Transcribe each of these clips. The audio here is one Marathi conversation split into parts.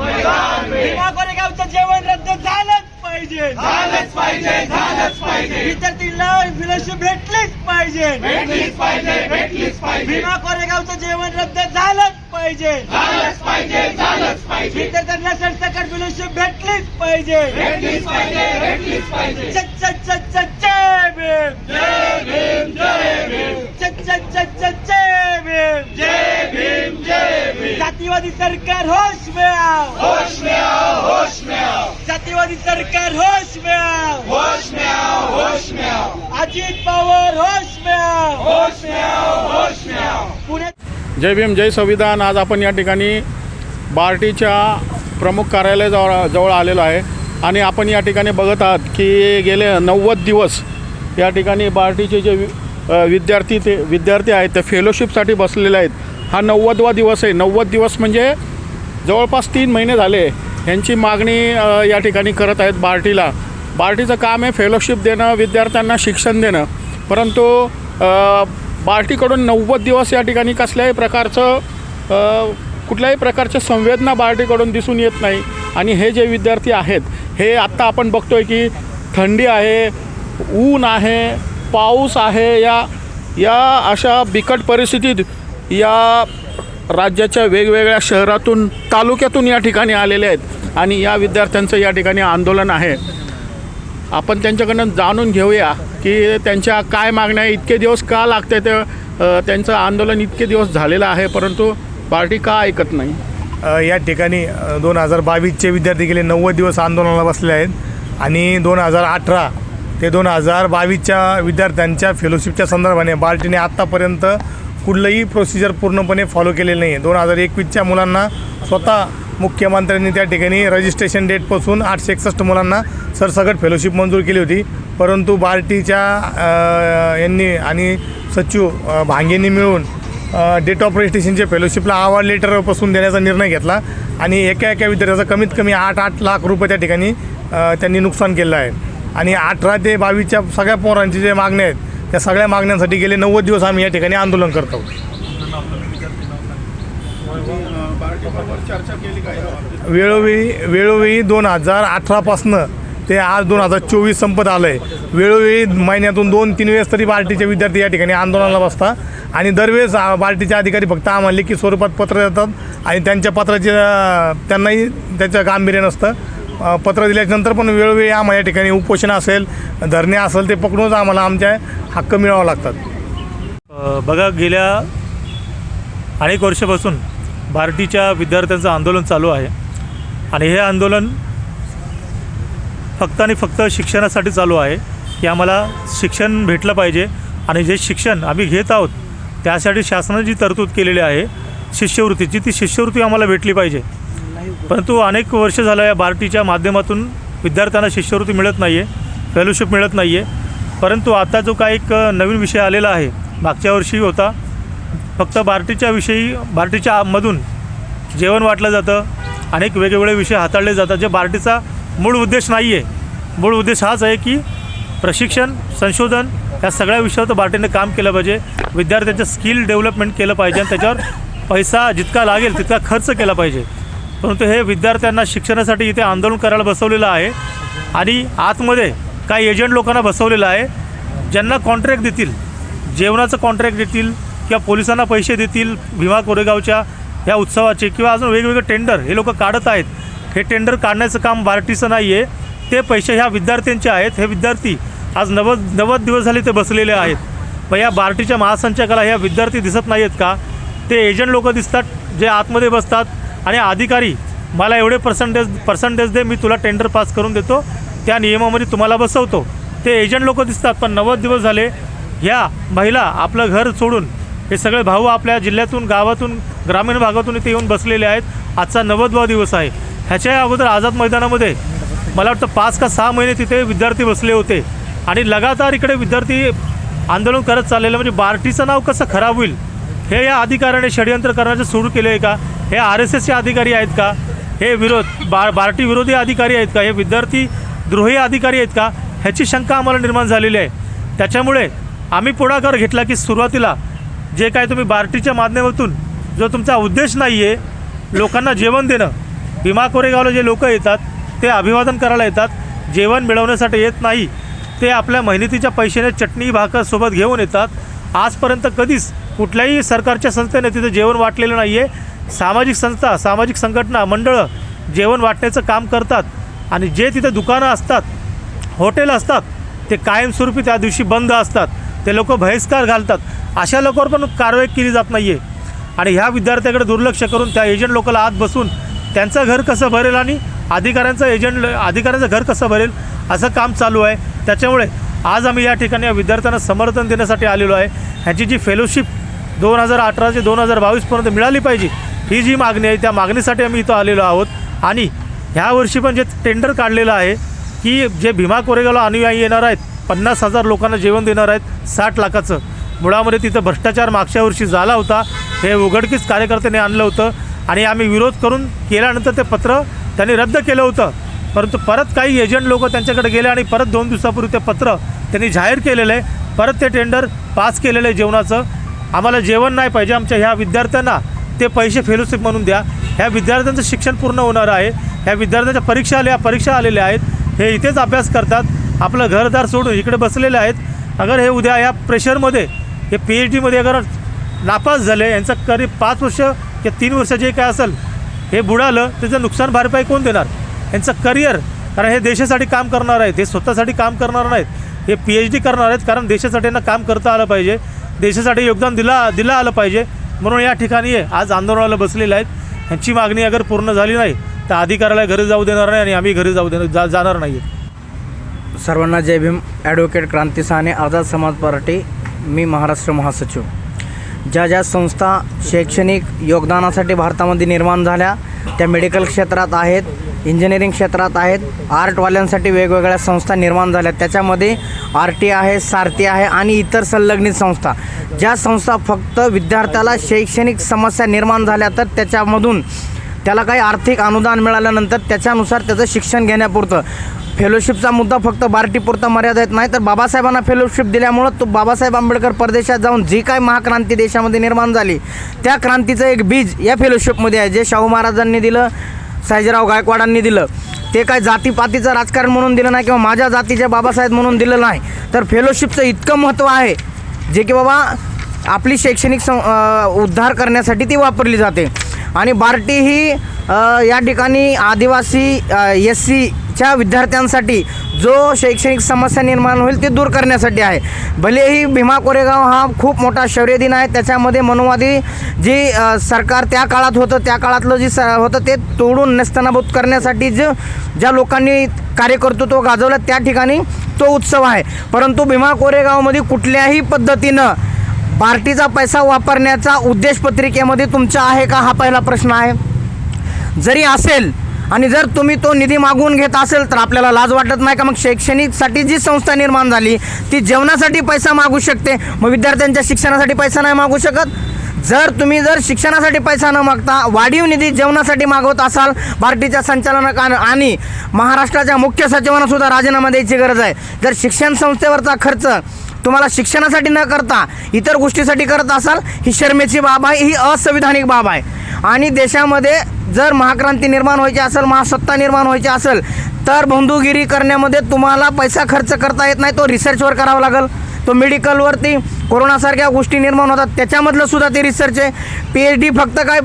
मैदान में भीमा कोरेगावचं जेवण रद्द झालंच पाहिजे. झालंच पाहिजे झालंच पाहिजे. विद्यार्थीला फिलोशिप भेटलीच पाहिजे. भेटलीच पाहिजे भेटलीच पाहिजे. भीमा कोरेगावचं जेवण रद्द झालंच पाहिजे. झालंच पाहिजे झालंच पाहिजे. विद्यार्थ्यांना सरसकट फिलोशिप भेटलीच पाहिजे. भेटलीच पाहिजे भेटलीच पाहिजे. च- च- च- च- जय भीम. जय भीम जय भीम. च- च- च- जातीवादी सरकार होश में आओ होश में आओ होश में आओ जातीवादी सरकार होश में आओ होश में आओ होश में आओ अजित पवार होश में आओ होश में आओ होश में आओ पुण्यात जय भीम जय संविधान. आज आपण या ठिकाणी बार्टीच्या प्रमुख कार्यालयाजवळ जवळ आलेलो आहे. आणि आपण या ठिकाणी बघत आहात की गेले नव्वद दिवस या ठिकाणी बार्टीचे जे विद्यार्थी ते विद्यार्थी आहेत ते फेलोशिपसाठी बसलेले आहेत. हा नव्वदवा दिवस आहे. नव्वद दिवस म्हणजे जवळपास तीन महिने झाले यांची मागणी या ठिकाणी करत आहेत बार्टीला. बार्टीचं काम आहे फेलोशिप देणं विद्यार्थ्यांना शिक्षण देणं. परंतु बार्टीकडून नव्वद दिवस या ठिकाणी कसल्याही प्रकारचं कुठल्याही प्रकारच्या संवेदना बार्टीकडून दिसून येत नाही. आणि हे जे विद्यार्थी आहेत हे आत्ता आपण बघतो आहे की थंडी आहे ऊन आहे पाऊस आहे या या अशा बिकट परिस्थितीत या राज्याच्या वेगवेगळ्या शहरातून तालुक्यातून या ठिकाणी आलेले आहेत आणि या विद्यार्थ्यांचं या ठिकाणी आंदोलन आहे. आपण त्यांच्याकडनं जाणून घेऊया की त्यांच्या काय मागण्या आहे, इतके दिवस का लागते ते त्यांचं आंदोलन इतके दिवस झालेलं आहे परंतु पार्टी का ऐकत नाही? या ठिकाणी दोन हजार बावीसचे विद्यार्थी गेले नव्वद दिवस आंदोलनाला बसले आहेत. आणि दोन हजार अठरा ते दोन हजार बावीसच्या विद्यार्थ्यांच्या फेलोशिपच्या संदर्भाने बार्टीने आत्तापर्यंत कुठलंही प्रोसिजर पूर्णपणे फॉलो केलेलं नाही दोन हजार एकवीसच्या मुलांना स्वतः मुख्यमंत्र्यांनी त्या ठिकाणी रजिस्ट्रेशन डेटपासून आठशे एकसष्ट मुलांना सरसकट फेलोशिप मंजूर केली होती. परंतु बार्टीच्या यांनी आणि सचिव भांगेंनी मिळून डेट ऑफ रजिस्ट्रेशनचे फेलोशिपला अवॉर्ड लेटरपासून देण्याचा निर्णय घेतला. आणि एका एका विद्यार्थ्याचा कमीत कमी आठ आठ लाख रुपये त्या ठिकाणी त्यांनी नुकसान केलं आहे. आणि अठरा ते बावीसच्या सगळ्या पोरांची जे मागण्या आहेत त्या सगळ्या मागण्यांसाठी गेले नव्वद दिवस आम्ही या ठिकाणी आंदोलन करतो वेळोवेळी वेळोवेळी दोन हजार अठरापासनं ते आज दोन हजार चोवीस संपत आलं आहे वेळोवेळी महिन्यातून दोन तीन वेळेस तरी बार्टीचे विद्यार्थी या ठिकाणी आंदोलनाला बसतात आणि दरवेळेस आ, बार्टीचे अधिकारी फक्त आम्हाला लेखी स्वरूपात पत्र देतात आणि त्यांच्या पत्राचे त्यांनाही त्याचं गांभीर्य नसतं. पत्र दिल्यानंतर पण वेळोवेळी आम्हाला या ठिकाणी उपोषण असेल धरणे असेल ते पकडूनच आम्हाला आमच्या हक्क मिळावं लागतात. बघा गेल्या अनेक वर्षापासून भारतीच्या विद्यार्थ्यांचं आंदोलन चालू आहे. आणि हे आंदोलन फक्त आणि फक्त शिक्षणासाठी चालू आहे. की आम्हाला शिक्षण भेटलं पाहिजे. आणि जे शिक्षण आम्ही घेत आहोत त्यासाठी शासनाने जी तरतूद केलेली आहे शिष्यवृत्तीची ती शिष्यवृत्ती आम्हाला भेटली पाहिजे. परंतु अनेक वर्ष झालं या बार्टीच्या माध्यमातून विद्यार्थ्यांना शिष्यवृत्ती मिळत नाही आहे फेलोशिप मिळत नाही आहे परंतु आता जो काही एक नवीन विषय आलेला आहे मागच्या वर्षी होता. फक्त बार्टीच्या विषयी बार्टीच्या मधून जेवण वाटलं जातं. अनेक वेगवेगळे विषय हाताळले जातात जे बार्टीचा मूळ उद्देश नाही आहे मूळ उद्देश हाच आहे की प्रशिक्षण संशोधन या सगळ्या विषयावर बार्टीने काम केलं पाहिजे. विद्यार्थ्यांचं स्किल डेव्हलपमेंट केलं पाहिजे आणि त्याच्यावर पैसा जितका लागेल तितका खर्च केला पाहिजे. परंतु हे विद्यार्थ्यांना शिक्षणासाठी इथे आंदोलन करायला बसवलेलं आहे. आणि आतमध्ये काही एजंट लोकांना बसवलेलं आहे. ज्यांना कॉन्ट्रॅक्ट देतील जेवणाचं कॉन्ट्रॅक्ट देतील किंवा पोलिसांना पैसे देतील भीमा कोरेगावच्या ह्या उत्सवाचे किंवा अजून वेगवेगळे टेंडर हे लोक काढत आहेत. हे टेंडर काढण्याचं काम बार्टीचं नाही आहे ते पैसे ह्या विद्यार्थ्यांचे आहेत. हे विद्यार्थी आज नव्वद नव्वद दिवस झाले ते बसलेले आहेत. मग या बार्टीच्या महासंचालकाला ह्या विद्यार्थी दिसत नाही आहेत का? ते एजंट लोक दिसतात जे आतमध्ये बसतात. आणि अधिकारी मला एवढे पर्सेंटेज पर्सेंटेज दे मी तुला टेंडर पास करून देतो. त्या नियमामध्ये तुम्हाला बसवतो. ते एजंट लोक दिसतात पण नव्वद दिवस झाले ह्या महिला आपलं घर सोडून हे सगळे भाऊ आपल्या जिल्ह्यातून गावातून ग्रामीण भागातून इथे येऊन बसलेले आहेत. आजचा नव्वदवा दिवस आहे. ह्याच्या अगोदर आझाद मैदानामध्ये मला वाटतं पाच का सहा महिने तिथे विद्यार्थी बसले होते. आणि लगातार इकडे विद्यार्थी आंदोलन करत चाललेलं म्हणजे बार्टीचं नाव कसं खराब होईल? हे या अधिकाऱ्याने षडयंत्र करण्याचं सुरू केलं आहे का? हे आर एस एसचे अधिकारी आहेत का? हे विरोध बा बार्टी विरोधी अधिकारी आहेत का? हे विद्यार्थी द्रोही अधिकारी आहेत का? ह्याची शंका आम्हाला निर्माण झालेली आहे. त्याच्यामुळे आम्ही पुढाकार घेतला की सुरुवातीला जे काय तुम्ही बार्टीच्या माध्यमातून जो तुमचा उद्देश नाही आहे लोकांना जेवण देणं भीमा कोरेगावला जे लोक येतात ते अभिवादन करायला येतात जेवण मिळवण्यासाठी येत नाही ते आपल्या मेहनतीच्या पैशाने चटणी भाकर सोबत घेऊन येतात आजपर्यंत कधीच कुठल्याही सरकारच्या संस्थेने तिथं जेवण वाटलेलं नाही आहे सामाजिक संस्था सामाजिक संघटना मंडळं जेवण वाटण्याचं काम करतात आणि जे तिथं दुकानं असतात हॉटेल असतात ते कायमस्वरूपी त्या दिवशी बंद असतात. ते लोक बहिष्कार घालतात. अशा लोकांवर पण कारवाई केली जात नाही आहे आणि ह्या विद्यार्थ्याकडे दुर्लक्ष करून त्या एजंट लोकांना आत बसून त्यांचं घर कसं भरेल आणि अधिकाऱ्यांचं एजंट अधिकाऱ्यांचं घर कसं भरेल असं काम चालू आहे. त्याच्यामुळे आज आम्ही या ठिकाणी या विद्यार्थ्यांना समर्थन देण्यासाठी आलेलो आहे. ह्याची जी फेलोशिप दोन हजार अठरा ते दोन हजार बावीसपर्यंत मिळाली पाहिजे. ही जी मागणी आहे त्या मागणीसाठी आम्ही इथं आलेलो आहोत. आणि ह्या वर्षी पण जे टेंडर काढलेलं आहे की जे भीमा कोरेगावला अनुयायी येणार आहेत पन्नास हजार लोकांना जेवण देणार आहेत साठ लाखाचं. मुळामध्ये तिथं भ्रष्टाचार मागच्या वर्षी झाला होता. हे उघडकीस कार्यकर्त्यांनी आणलं होतं. आणि आम्ही विरोध करून केल्यानंतर ते पत्र त्यांनी रद्द केलं होतं. परंतु परत काही एजंट लोक त्यांच्याकडे गेले आणि परत दोन दिवसापूर्वी ते पत्र त्यांनी जाहीर केलेलं आहे. परत ते टेंडर पास केलेलं आहे जेवणाचं. आम्हाला जेवण नाही पाहिजे आमच्या ह्या विद्यार्थ्यांना ते पैसे फेलोशिप म्हणून द्या. ह्या विद्यार्थ्यांचं शिक्षण पूर्ण होणार आहे. ह्या विद्यार्थ्यांच्या परीक्षा आल्या परीक्षा आलेल्या आहेत. हे इथेच अभ्यास करतात. आपलं घरदार सोडून इकडे बसलेले आहेत. अगर हे उद्या या प्रेशरमध्ये हे पी एच डीमध्ये अगर नापास झाले यांचं करी पाच वर्ष किंवा तीन वर्ष जे काय असेल हे बुडालं त्याचं नुकसान भरपाई कोण देणार? यांचं करिअर कारण हे देशासाठी काम करणार आहेत हे स्वतःसाठी काम करणार नाहीत. हे पी एच डी करणार आहेत कारण देशासाठी यांना काम करता आलं पाहिजे. देशासाठी योगदान दिला दिलं आलं पाहिजे. म्हणून या ठिकाणी आज आंदोलनाला बसलेले आहेत. ह्यांची मागणी अगर पूर्ण झाली नाही तर अधिकाऱ्याला घरी जाऊ देणार नाही आणि आम्ही घरी जाऊ देणार जा जाणार नाही. सर्वांना जय भीम. ॲडव्होकेट क्रांती साने आझाद समाज पार्टी मी महाराष्ट्र महासचिव. ज्या ज्या संस्था शैक्षणिक योगदानासाठी भारतामध्ये निर्माण झाल्या त्या मेडिकल क्षेत्रात आहेत इंजिनिअरिंग क्षेत्रात आहेत आर्टवाल्यांसाठी वेगवेगळ्या संस्था निर्माण झाल्या. त्याच्यामध्ये आर टी आहे सारथी आहे आणि इतर संलग्नित संस्था. ज्या संस्था फक्त विद्यार्थ्याला शैक्षणिक समस्या निर्माण झाल्या तर त्याच्यामधून त्याला काही आर्थिक अनुदान मिळाल्यानंतर त्याच्यानुसार त्याचं शिक्षण घेण्यापुरतं. फेलोशिपचा मुद्दा फक्त बार्टीपुरता मर्यादित नाही तर बाबासाहेबांना फेलोशिप दिल्यामुळं तो बाबासाहेब आंबेडकर परदेशात जाऊन जी काय महाक्रांती देशामध्ये निर्माण झाली त्या क्रांतीचं एक बीज या फेलोशिपमध्ये आहे जे शाहू महाराजांनी दिलं सायजीराव गायकवाडांनी दिलं. ते काय जातीपातीचं राजकारण म्हणून दिलं नाही किंवा माझ्या जातीचे बाबासाहेब म्हणून दिलं नाही तर फेलोशिपचं इतकं महत्त्व आहे जे की बाबा आपली शैक्षणिक सं उद्धार करण्यासाठी ती वापरली जाते. आणि बार्टी ही या ठिकाणी आदिवासी एस च्या विद्यार्थ्यांसाठी जो शैक्षणिक समस्या निर्माण होईल ते दूर करण्यासाठी आहे. भलेही भीमा कोरेगाव हा खूप मोठा शौर्य दिन आहे त्याच्यामध्ये मनुवादी जी सरकार त्या काळात होतं त्या काळातलं जे स होतं ते तोडून नस्तनाभूत करण्यासाठी जे ज्या लोकांनी कार्यकर्तृत्व गाजवलं त्या ठिकाणी तो उत्सव आहे. परंतु भीमा कोरेगावमध्ये कुठल्याही पद्धतीनं पार्टीचा पैसा वापरण्याचा उद्देश पत्रिकेमध्ये तुमचा आहे का? हा पहिला प्रश्न आहे. जरी असेल आणि जर तुम्ही तो निधी मागून घेत असेल तर आपल्याला लाज वाटत नाही का? मग शैक्षणिकसाठी जी संस्था निर्माण झाली ती जेवणासाठी पैसा मागू शकते. मग विद्यार्थ्यांच्या शिक्षणासाठी पैसा नाही मागू शकत. जर तुम्ही जर शिक्षणासाठी पैसा न मागता वाढीव निधी जेवणासाठी मागवत असाल पार्टीच्या संचालनात आणि महाराष्ट्राच्या मुख्य सचिवांना सुद्धा राजीनामा द्यायची गरज आहे. जर शिक्षण संस्थेवरचा खर्च तुम्हाला शिक्षणासाठी न करता इतर गोष्टीसाठी करत असाल ही शर्मेची बाब आहे ही असंविधानिक बाब आहे. आणि देशामध्ये जर महाक्रांती निर्माण व्हायची असेल महासत्ता निर्माण व्हायची असेल तर बंधुगिरी करण्यामध्ये तुम्हाला पैसा खर्च करता येत नाही तो रिसर्चवर करावा लागेल. तो मेडिकलवरती कोरोनासारख्या गोष्टी निर्माण होतात त्याच्यामधलं सुद्धा ते रिसर्च आहे. पी एच डी फक्त काय?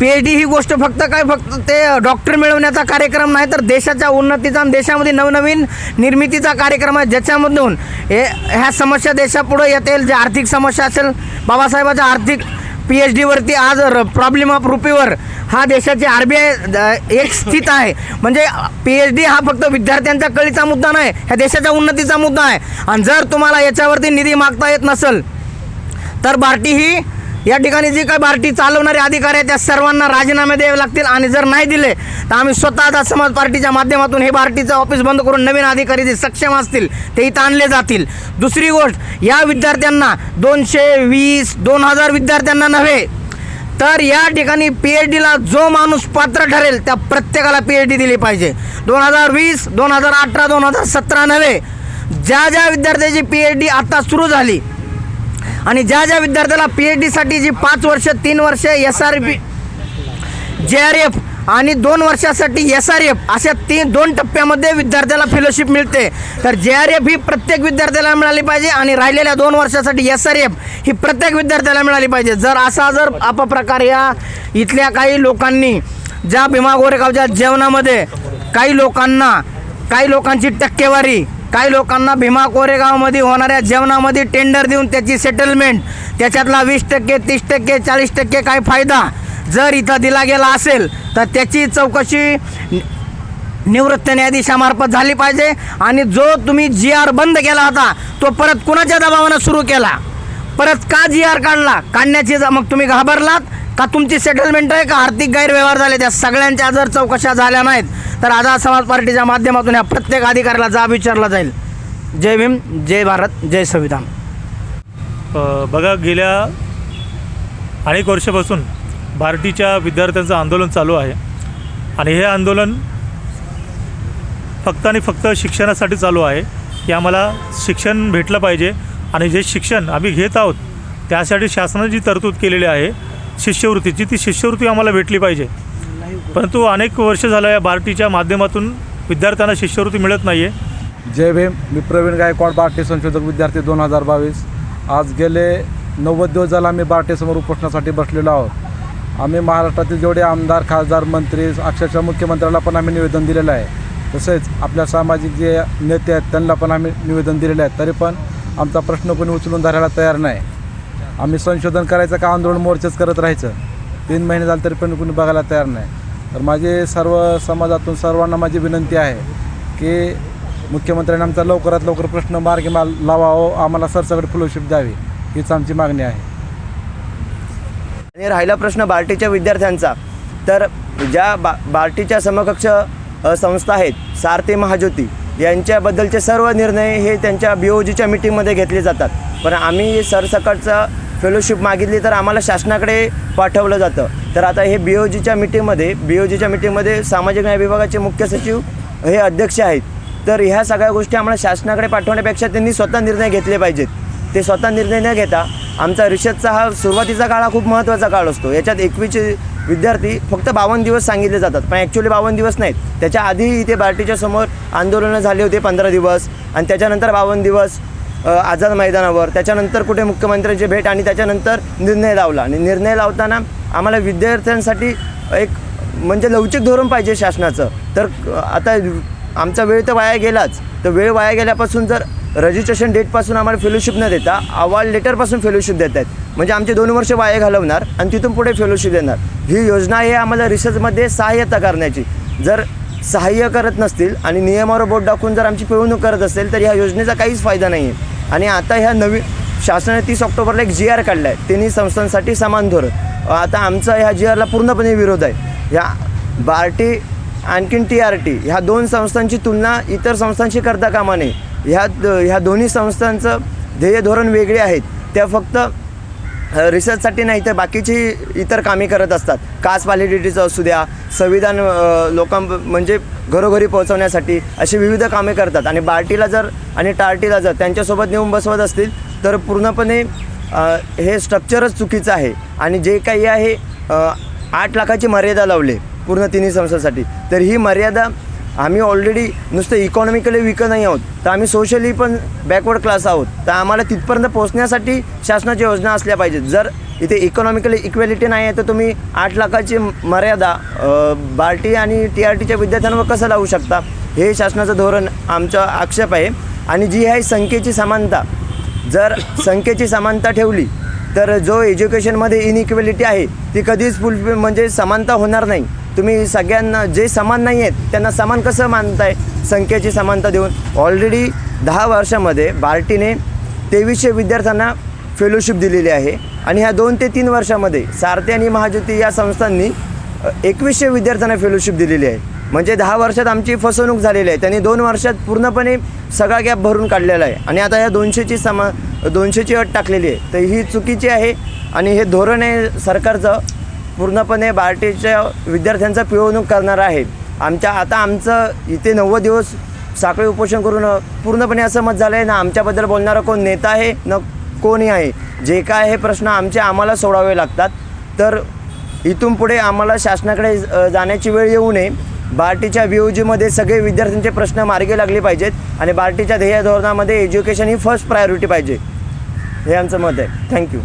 पी एच डी ही गोष्ट फक्त काय? फक्त ते डॉक्टर मिळवण्याचा कार्यक्रम नाही तर देशाच्या उन्नतीचा आणि देशामध्ये नवनवीन निर्मितीचा कार्यक्रम आहे ज्याच्यामधून हे ह्या समस्या देशापुढे येतील जे आर्थिक समस्या असेल. बाबासाहेबाच्या आर्थिक पी एच डीवरती आज प्रॉब्लेम ऑफ रुपीवर हा देशाचे आर बी आय एक स्थित आहे. म्हणजे पी एच डी हा फक्त विद्यार्थ्यांचा कळीचा मुद्दा नाही ह्या देशाच्या उन्नतीचा मुद्दा आहे. आणि जर तुम्हाला याच्यावरती निधी मागता येत नसेल तर बार्टी ही या ठिकाणी जी काही पार्टी चालवणारे अधिकारी आहेत त्या सर्वांना राजीनामे द्यावे लागतील. आणि जर नाही दिले तर आम्ही स्वतः आता समाज पार्टीच्या माध्यमातून हे बार्टीचं ऑफिस बंद करून नवीन अधिकारी जे सक्षम असतील ते इथं आणले जातील. दुसरी गोष्ट या विद्यार्थ्यांना दोनशे वीस दोन हजार विद्यार्थ्यांना नव्हे तर या ठिकाणी पी एच डीला जो माणूस पात्र ठरेल त्या प्रत्येकाला पी एच डी दिली पाहिजे. दोन हजार वीस दोन हजार अठरा दोन हजार सतरा नव्हे ज्या ज्या विद्यार्थ्याची पी एच डी आता सुरू झाली आणि ज्या ज्या विद्यार्थ्याला पी एच डीसाठी जी पाच वर्ष तीन वर्ष S R P J R F आणि दोन वर्षासाठी एस आर एफ अशा तीन दोन टप्प्यामध्ये विद्यार्थ्याला फेलोशिप मिळते. तर जे आर एफ ही प्रत्येक विद्यार्थ्याला मिळाली पाहिजे आणि राहिलेल्या दोन वर्षासाठी एस आर एफ ही प्रत्येक विद्यार्थ्याला मिळाली पाहिजे. जर असा जर अपप्रकार या इथल्या काही लोकांनी ज्या भीमा गोरेगावच्या जेवणामध्ये काही लोकांना काही लोकांची टक्केवारी काही लोकांना भीमा कोरेगावमध्ये होणाऱ्या जेवणामध्ये टेंडर देऊन त्याची सेटलमेंट त्याच्यातला वीस टक्के तीस टक्के चाळीस टक्के काय फायदा? जर इथं दिला गेला असेल तर त्याची चौकशी निवृत्त न्यायाधीशामार्फत झाली पाहिजे. आणि जो तुम्ही जी आर बंद केला होता तो परत कुणाच्या दबावानं सुरू केला? परत का जी आर काढला? काढण्याची ज- मग तुम्ही घाबरलात? का तुमची सेटलमेंट आहे? का आर्थिक गैरव्यवहार झाले? त्या सगळ्यांच्या जर चौकशा झाल्या नाहीत तर आझाद समाज पार्टीच्या माध्यमातून या प्रत्येक अधिकाऱ्याला जाब विचारला जाईल. जय भीम जय भारत जय संविधान. बघा गेल्या अनेक वर्षापासून भारतीच्या विद्यार्थ्यांचं आंदोलन चालू आहे. आणि हे आंदोलन फक्त आणि फक्त शिक्षणासाठी चालू आहे. की आम्हाला शिक्षण भेटलं पाहिजे. आणि जे शिक्षण आम्ही घेत आहोत त्यासाठी शासनाने जी तरतूद केलेली आहे शिष्यवृत्तीची ती शिष्यवृत्ती आम्हाला भेटली पाहिजे. परंतु अनेक वर्ष झालं या बार्टीच्या माध्यमातून विद्यार्थ्यांना शिष्यवृत्ती मिळत नाही आहे जय भीम मी प्रवीण गायकवाड बार्टी संशोधक विद्यार्थी दोन हजार बावीस. आज गेले नव्वद दिवस झाला आम्ही बार्टीसमोर उपोषणासाठी बसलेलो आहोत. आम्ही महाराष्ट्रातील जेवढे आमदार खासदार मंत्री अक्षरशः मुख्यमंत्र्याला पण आम्ही निवेदन दिलेलं आहे. तसेच आपल्या सामाजिक जे नेते आहेत त्यांना पण आम्ही निवेदन दिलेलं आहे. तरी पण आमचा प्रश्न कोणी उचलून धरायला तयार नाही. आम्ही संशोधन करायचं का आंदोलन मोर्चेच करत राहायचं? तीन महिने झाले तरी पण कोणी बघायला तयार नाही. तर माझे सर्व समाजातून सर्वांना माझी विनंती आहे की मुख्यमंत्र्यांनी आमचा लवकरात लवकर प्रश्न मार्गी मा लावावं. आम्हाला सरसकट फेलोशिप द्यावी. हीच आमची मागणी आहे. आणि राहिला प्रश्न बार्टीच्या विद्यार्थ्यांचा. तर ज्या बा बार्टीच्या समकक्ष संस्था आहेत सारथी महाज्योती यांच्याबद्दलचे सर्व निर्णय हे त्यांच्या बी ओ जीच्या मिटिंगमध्ये घेतले जातात. पण आम्ही सरसकटचा फेलोशिप मागितली तर आम्हाला शासनाकडे पाठवलं जातं. तर आता हे बी ओ जीच्या मिटिंगमध्ये बी ओ जीच्या मिटिंगमध्ये सामाजिक न्याय विभागाचे मुख्य सचिव हे अध्यक्ष आहेत. तर ह्या सगळ्या गोष्टी आम्हाला शासनाकडे पाठवण्यापेक्षा त्यांनी स्वतः निर्णय घेतले पाहिजेत. ते स्वतः निर्णय न घेता आमचा रिषदचा हा सुरुवातीचा काळ हा खूप महत्त्वाचा काळ असतो. याच्यात एकवीसचे विद्यार्थी फक्त बावन्न दिवस सांगितले जातात पण ॲक्च्युली बावन्न दिवस नाहीत. त्याच्या आधी इथे बार्टीच्या समोर आंदोलनं झाले होते पंधरा दिवस आणि त्याच्यानंतर बावन्न दिवस आझाद मैदानावर. त्याच्यानंतर कुठे मुख्यमंत्र्यांची भेट आणि त्याच्यानंतर निर्णय लावला. आणि निर्णय लावताना आम्हाला विद्यार्थ्यांसाठी एक म्हणजे लवचिक धोरण पाहिजे शासनाचं. तर आता आमचा वेळ तर वाया गेलाच. तर वेळ वाया गेल्यापासून जर रजिस्ट्रेशन डेटपासून आम्हाला फेलोशिप न देता अहवाल लेटरपासून फेलोशिप देत आहेत. म्हणजे आमचे दोन वर्ष वाया घालवणार आणि तिथून पुढे फेलोशिप देणार. ही योजना आहे आम्हाला रिसर्चमध्ये सहाय्यता करण्याची. जर सहाय्य करत नसतील आणि नियमावर बोट दाखवून जर आमची पिळवणूक करत असेल तर ह्या योजनेचा काहीच फायदा नाही आहे आणि आता ह्या नवीन शासनाने तीस ऑक्टोबरला एक जी आर काढला आहे तिन्ही संस्थांसाठी समान धोरण. आता आमचा ह्या जी आरला पूर्णपणे विरोध आहे. ह्या बार्टी आणखीन टी आर टी ह्या दोन संस्थांची तुलना इतर संस्थांशी करता कामा नये. ह्या ह्या दोन्ही संस्थांचं ध्येय धोरण वेगळे आहेत. त्या फक्त रिसर्चसाठी नाही तर बाकीची इतर कामे करत असतात. कास्ट व्हॅलिडिटीचं असू द्या संविधान लोकां म्हणजे घरोघरी पोहोचवण्यासाठी अशी विविध कामे करतात. आणि बार्टीला जर आणि टार्टीला जर त्यांच्यासोबत नेऊन बसवत असतील तर पूर्णपणे हे स्ट्रक्चरच चुकीचं आहे. आणि जे काही आहे आठ लाखाची मर्यादा लावली पूर्ण तिन्ही संस्थांसाठी. तर ही मर्यादा आम्ही ऑलरेडी नुसतं इकॉनॉमिकली विकत नाही आहोत. तर आम्ही सोशली पण बॅकवर्ड क्लास आहोत. तर आम्हाला तिथपर्यंत पोहोचण्यासाठी शासनाच्या योजना असल्या पाहिजेत. जर इथे इकॉनॉमिकली इक्वॅलिटी नाही आहे तर तुम्ही आठ लाखाची मर्यादा बार्टी आणि टी आर टीच्या विद्यार्थ्यांवर कसं लावू शकता? हे शासनाचं धोरण आमचा आक्षेप आहे. आणि जी आहे संख्येची समानता जर संख्येची समानता ठेवली तर जो एज्युकेशनमध्ये इनइक्वॅलिटी आहे ती कधीच फुल म्हणजे समानता होणार नाही. तुम्ही सगळ्यांना जे समान नाही आहेत त्यांना समान कसं मानताय? संख्येची समानता देऊन. ऑलरेडी दहा वर्षामध्ये बार्टीने तेवीसशे विद्यार्थ्यांना फेलोशिप दिलेली आहे. आणि ह्या दोन ते तीन वर्षामध्ये सारथी आणि महाज्योती या संस्थांनी एकवीसशे विद्यार्थ्यांना फेलोशिप दिलेली आहे. म्हणजे दहा वर्षात आमची फसवणूक झालेली आहे. त्यांनी दोन वर्षात पूर्णपणे सगळा गॅप भरून काढलेला आहे. आणि आता ह्या दोनशेची समा दोनशेची अट टाकलेली आहे. तर ही चुकीची आहे. आणि हे धोरण आहे सरकारचं. पूर्णपणे बार्टीच्या विद्यार्थ्यांचा पिळवणूक करणार आहे. आमच्या आता आमचं इथे नव्वद दिवस साखळी उपोषण करून पूर्णपणे असं मत झालं आहे ना आमच्याबद्दल बोलणारा कोण नेता आहे न कोणी आहे? जे काय हे प्रश्न आमचे आम्हाला सोडावे लागतात. तर इथून पुढे आम्हाला शासनाकडे जाण्याची वेळ येऊ नये. बार्टीच्या बी ओ जीमध्ये सगळे विद्यार्थ्यांचे प्रश्न मार्गी लागले पाहिजेत आणि बार्टीच्या ध्येय धोरणामध्ये एज्युकेशन ही फर्स्ट प्रायोरिटी पाहिजे. हे आमचं मत आहे. थँक्यू